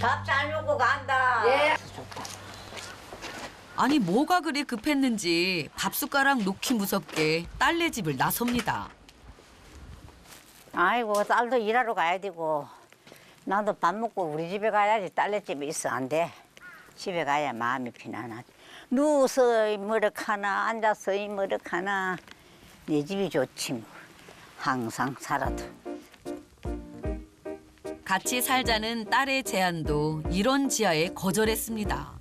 밥 잘 먹고 간다. 예. 아니 뭐가 그리 급했는지 밥 숟가락 놓기 무섭게 딸네 집을 나섭니다. 아이고 딸도 일하러 가야 되고 나도 밥 먹고 우리 집에 가야지 딸네 집에 있어 안 돼. 집에 가야 마음이 편안하지. 누워서 머쓱하나 앉아서 머쓱하나 내 집이 좋지 뭐. 항상 살아도. 같이 살자는 딸의 제안도 이런 지하에 거절했습니다.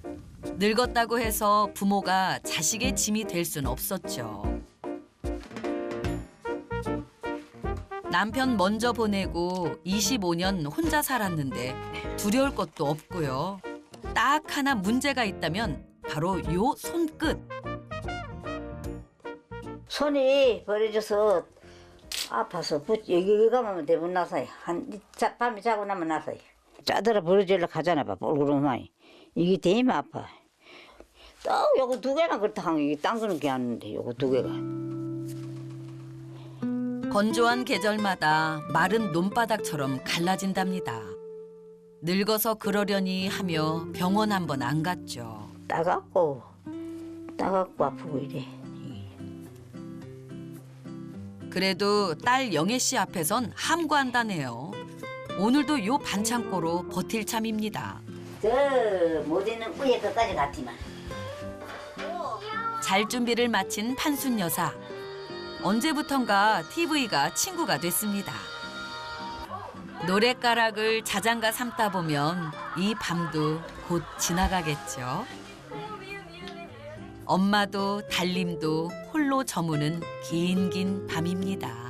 늙었다고 해서 부모가 자식의 짐이 될 순 없었죠. 남편 먼저 보내고 25년 혼자 살았는데 두려울 것도 없고요. 딱 하나 문제가 있다면 바로 요 손끝. 손이 벌어져서 아파서 부- 여기 가면 대부분 나서요. 한 자, 밤에 자고 나면 나서요. 짜들어 벌어지려 가잖아 봐. 뻘그름하니 이게 되면 아파. 또 요거 두 개만 그렇다 하면 이게 딴 거는 게 아닌데 요거 두 개가. 건조한 계절마다 마른 논바닥처럼 갈라진답니다. 늙어서 그러려니 하며 병원 한 번 안 갔죠. 따갑고 따갑고 아프고 이래. 그래도 딸 영애 씨 앞에선 함구한다네요. 오늘도 요 반창고로 버틸 참입니다. 저 모델는 위에 끝까지 갔지만 잘 준비를 마친 판순 여사. 언제부턴가 TV가 친구가 됐습니다. 노랫가락을 자장가 삼다 보면 이 밤도 곧 지나가겠죠. 엄마도 달님도 홀로 저무는 긴긴 밤입니다.